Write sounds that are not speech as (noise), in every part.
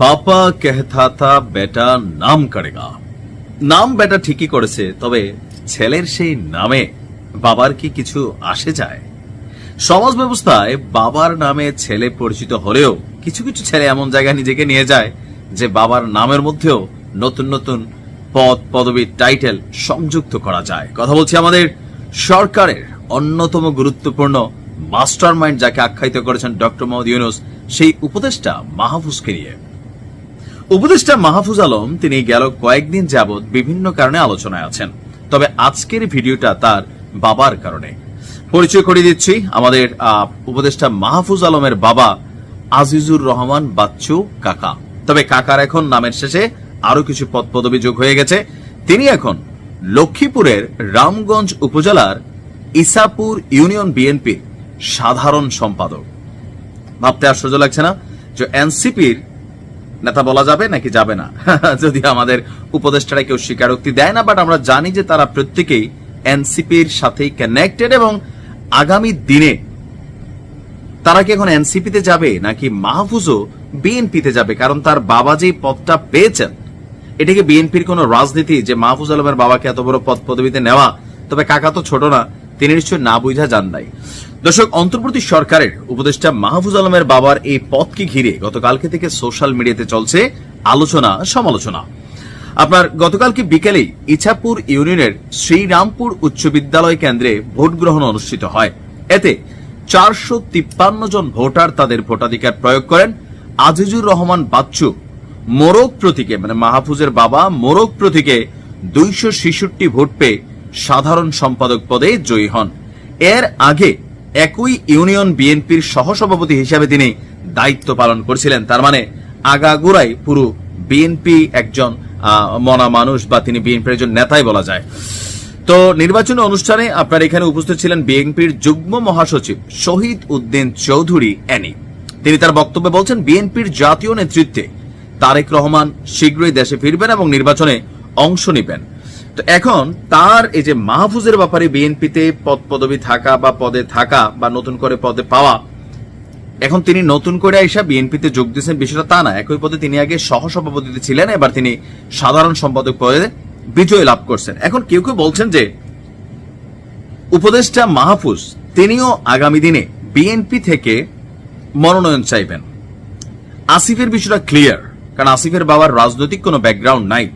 পাপা কেহতা থা বেটা নাম করেগা। নাম বেটা ঠিকই করেছে, তবে ছেলের সেই নামে বাবার কি কিছু আসে যায়? সমাজ ব্যবস্থায় বাবার নামে ছেলে পরিচিত হলেও কিছু কিছু ছেলে এমন জায়গায় নিজেকে নিয়ে যায় যে বাবার নামের মধ্যেও নতুন নতুন পদ, পদবী, টাইটেল সংযুক্ত করা যায়। কথা বলছি আমাদের সরকারের অন্যতম গুরুত্বপূর্ণ মাস্টার মাইন্ড যাকে আখ্যায়িত করেছেন ডক্টর মোহাম্মদ ইউনুস, সেই উপদেষ্টা মাহফুজকে নিয়ে। উপদেষ্টা মাহফুজ আলম তিনি গেল কয়েকদিন যাবৎ বিভিন্ন কারণে আলোচনায় আছেন। তবে আজকের ভিডিওটা তার বাবার কারণে। পরিচয় করিয়ে দিচ্ছি, আমাদের উপদেষ্টা মাহফুজ আলমের বাবা আজিজুর রহমান বাচ্চু কাকা। তবে কাকার এখন নামের শেষে আরও কিছু পদ পদবি যোগ হয়ে গেছে। তিনি এখন লক্ষ্মীপুরের রামগঞ্জ উপজেলার ইসাপুর ইউনিয়ন বিএনপির সাধারণ সম্পাদক। ভাবতে আশ্চর্য লাগছে না যে এনসিপির নেতা বলা যাবে নাকি যাবে না? (laughs) যদি আমাদের উপদেষ্টারা কেউ স্বীকারোক্তি দেয় না বাট আমরা জানি যে তারা প্রত্যেকেই এনসিপির সাথেই কানেক্টেড এবং আগামী দিনে তারা কি এখন এনসিপিতে যাবে নাকি মাহফুজও বিএনপিতে যাবে? কারণ তার বাবা যে পদটা পেয়েছেন, এটা কি বিএনপির কোন রাজনীতি যে মাহফুজ আলমের বাবাকে এত বড় পদ পদবিতে নেওয়া? তবে কাকা তো ছোট না, তিনি নিশ্চয় না বুঝা যান নাই। দর্শক, অন্তর্বর্তী সরকারের উপদেষ্টা মাহফুজ আলমের বাবার এই পথকে ঘিরে গতকালকে থেকে সোশ্যাল মিডিয়াতে চলছে আলোচনা, সমালোচনা। আপনার গতকালকে বিকেলেই ইছাপুর ইউনিয়নের শ্রীরামপুর উচ্চ বিদ্যালয় কেন্দ্রে ভোট গ্রহণ অনুষ্ঠিত হয়। এতে চারশো তিপ্পান্ন জন ভোটার তাদের ভোটাধিকার প্রয়োগ করেন। আজিজুর রহমান বাচ্চু মোরগ প্রতীকে মানে মাহফুজের বাবা মোরগ প্রতীকে দুইশো ছেষট্টি ভোট পেয়ে সাধারণ সম্পাদক পদে জয়ী হন। এর আগে একই ইউনিয়ন বিএনপির সহসভাপতি হিসাবে তিনি দায়িত্ব পালন করছিলেন। তার মানে আগাগোড়াই পুরো বিএনপি একজন মনা মানুষ বা তিনি বিএনপির একজন নেতাই বলা যায়। তো নির্বাচনী অনুষ্ঠানে আপনার এখানে উপস্থিত ছিলেন বিএনপির যুগ্ম মহাসচিব শহীদ উদ্দিন চৌধুরী অ্যানি তিনি তার বক্তব্যে বলছেন, বিএনপির জাতীয় নেতৃত্বে তারেক রহমান শীঘ্রই দেশে ফিরবেন এবং নির্বাচনে অংশ নেবেন। তো এখন তার এই যে মাহফুজের ব্যাপারে বিএনপিতে পদ পদবি থাকা বা পদে থাকা বা নতুন করে পদে পাওয়া, এখন তিনি নতুন করে আইসা বিএনপিতে যোগ দিয়েছেন বিষয়টা তা না। একই পদে তিনি আগে সহসভাপতিতে ছিলেন, এবার তিনি সাধারণ সম্পাদক পদে বিজয় লাভ করছেন। এখন কেউ কেউ বলছেন যে উপদেষ্টা মাহফুজ, তিনিও আগামী দিনে বিএনপি থেকে মনোনয়ন চাইবেন। আসিফের বিষয়টা ক্লিয়ার কারণ আসিফের বাবার রাজনৈতিক কোনো ব্যাকগ্রাউন্ড নাই।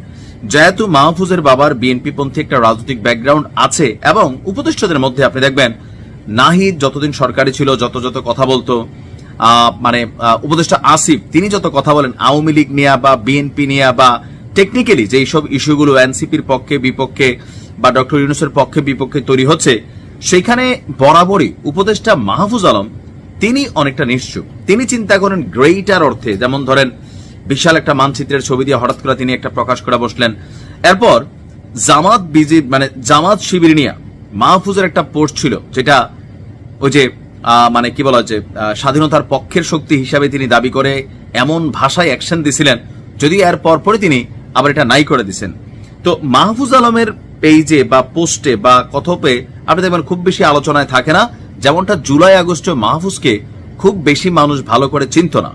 যেহেতু মাহফুজের বাবার বিএনপি পন্থী একটা রাজনৈতিক ব্যাকগ্রাউন্ড আছে এবং উপদেষ্টাদের মধ্যে আপনি দেখবেন, নাহিদ যতদিন সরকারি ছিল, যত যত কথা বলতো মানে উপদেষ্টা আসিফ, তিনি যত কথা বলেন, আওয়ামী লীগ নিয়ে বা বিএনপি নিয়ে বা টেকনিক্যালি যে সব ইস্যুগুলো এনসিপির পক্ষে, বিপক্ষে বা ডক্টর ইউনুসের পক্ষে, বিপক্ষে তৈরি হচ্ছে, সেখানে বরাবরই উপদেষ্টা মাহফুজ আলম, তিনি অনেকটা নিশ্চুপ। তিনি চিন্তা করেন গ্রেটার অর্থে, যেমন ধরেন বিশাল একটা মানচিত্রের ছবি দিয়ে হঠাৎ করে তিনি একটা প্রকাশ করে বসলেন। এরপর জামাত বিজি মানে জামাত শিবির নিয়ে মাহফুজের একটা পোস্ট ছিল, যেটা ওই যে মানে কি বলা যে স্বাধীনতার পক্ষের শক্তি হিসাবে তিনি দাবি করে এমন ভাষায় অ্যাকশন দিছিলেন, যদি এর পরপরই তিনি আবার এটা নাই করে দিছেন। তো মাহফুজ আলমের পেজে বা পোস্টে বা কথপে আপনি দেখবেন খুব বেশি আলোচনায় থাকে না, যেমনটা জুলাই আগস্টে মাহফুজকে খুব বেশি মানুষ ভালো করে চিনত না।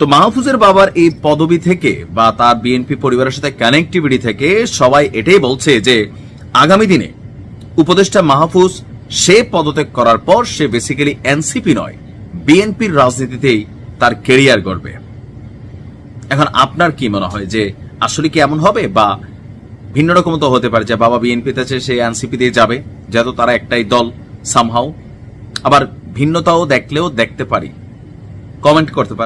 তো মাহফুজের বাবার এই পদবি থেকে বা তার বিএনপি পরিবারের সাথে কানেক্টিভিটি থেকে সবাই এটাই বলছে যে আগামী দিনে উপদেষ্টা মাহফুজ সে পদত্যাগ করার পর সে বেসিক্যালি এনসিপি নয়, বিএনপির রাজনীতিতেই তার কেরিয়ার গড়বে। এখন আপনার কি মনে হয় যে আসলে কি এমন হবে বা ভিন্ন রকম তো হতে পারে যে বাবা বিএনপিতে আছে, সে এনসিপি দিয়ে যাবে যেহেতু তারা একটাই দল সামহাও আবার ভিন্নতাও দেখলেও দেখতে পারি। কমেন্ট করতে পারেন